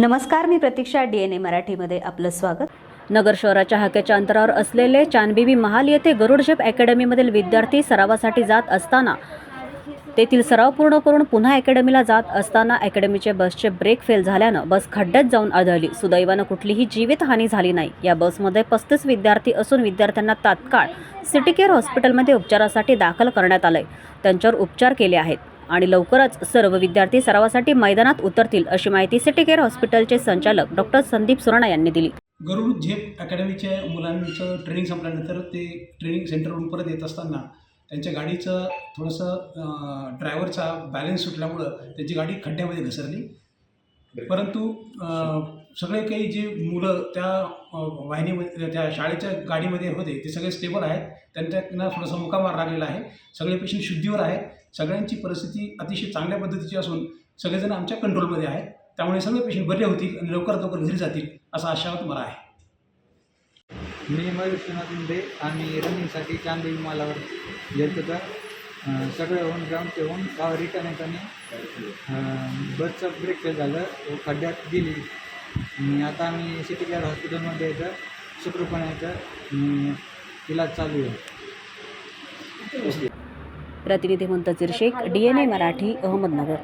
नमस्कार मी प्रतीक्षा D N ए मराठीमध्ये आपलं स्वागत. नगर शहराच्या हाकेच्या अंतरावर असलेले चांदबिबी महाल येथे गरुडझेप अकॅडमीमधील विद्यार्थी सरावासाठी जात असताना तेथील सराव पूर्ण करून पुन्हा अकॅडमीला जात असताना अकॅडमीचे बसचे ब्रेक फेल झाल्यानं बस खड्ड्यात जाऊन आढळली सुदैवानं कुठलीही जीवितहानी झाली नाही. या बसमध्ये पस्तीस विद्यार्थी असून विद्यार्थ्यांना तात्काळ सिटी केअर हॉस्पिटलमध्ये उपचारासाठी दाखल करण्यात आलंय. त्यांच्यावर उपचार केले आहेत. आणि लवकरच सर्व विद्यार्थी सरावासाठी मैदानात उतरतील अशी माहिती सिटी केअर हॉस्पिटलचे संचालक डॉक्टर संदीप सुराणा यांनी दिली. गरुड झेप अकॅडमीच्या मुलांचं ट्रेनिंग संपल्यानंतर ते ट्रेनिंग सेंटरवरून परत येत असताना त्यांच्या गाडीचं थोडंसं ड्रायव्हरचा बॅलन्स सुटल्यामुळं त्यांची गाडी खड्ड्यामध्ये घसरली. परंतु सगळे काही जे मुलं त्या वाहिनीमध्ये त्या शाळेच्या गाडीमध्ये होते ते सगळे स्टेबल आहेत. त्यांच्याना थोडासा मुकामार लागलेला आहे. सगळे पेशंट शुद्धीवर आहेत. सगळ्यांची परिस्थिती अतिशय चांगल्या पद्धतीची असून सगळेजण आमच्या कंट्रोलमध्ये आहेत. त्यामुळे सगळे पेशंट बरे होतील आणि लवकरात लवकर घरी जातील असा आशावाद मला आहे. मी मयूर विश्वनाथ मुंडे आम्ही रनिंगसाठी चांदवी मालावर गेलो तर सगळे होऊन ग्राउंडचे होऊन रिटर्न येताना बसचं ब्रेक झालं खड्ड्यात गेली आणि आता आम्ही सिटी हॉस्पिटलमध्ये येतं सुखरूपणे येतं इलाज चालू आहे. प्रतिनिधी Muntazir Sheikh D N A Marathi Ahmednagar.